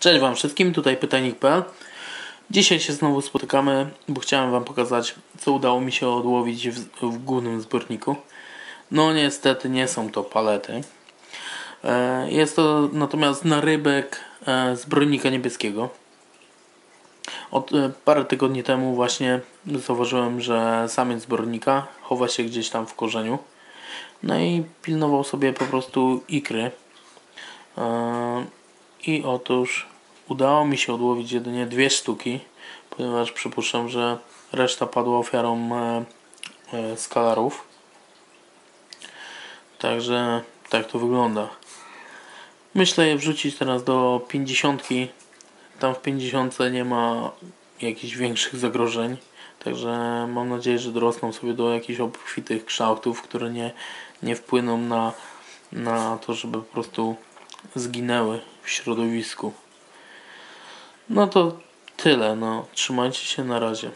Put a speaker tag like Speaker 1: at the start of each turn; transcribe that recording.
Speaker 1: Cześć Wam wszystkim, tutaj pytajnik.pl Dzisiaj się znowu spotykamy, bo chciałem Wam pokazać, co udało mi się odłowić w, w głównym zbiorniku. No niestety nie są to palety. E, Jest to natomiast narybek e, zbrojnika niebieskiego. Od e, parę tygodni temu właśnie zauważyłem, że samiec zbrojnika chowa się gdzieś tam w korzeniu. No i pilnował sobie po prostu ikry. I otóż udało mi się odłowić jedynie dwie sztuki, ponieważ przypuszczam, że reszta padła ofiarą e, e, skalarów. Także tak to wygląda. Myślę je wrzucić teraz do 50. Tam w 50 nie ma jakichś większych zagrożeń. Także mam nadzieję, że dorosną sobie do jakichś obfitych kształtów, które nie, nie wpłyną na, na to, żeby po prostu zginęły w środowisku. No to tyle. No. Trzymajcie się na razie.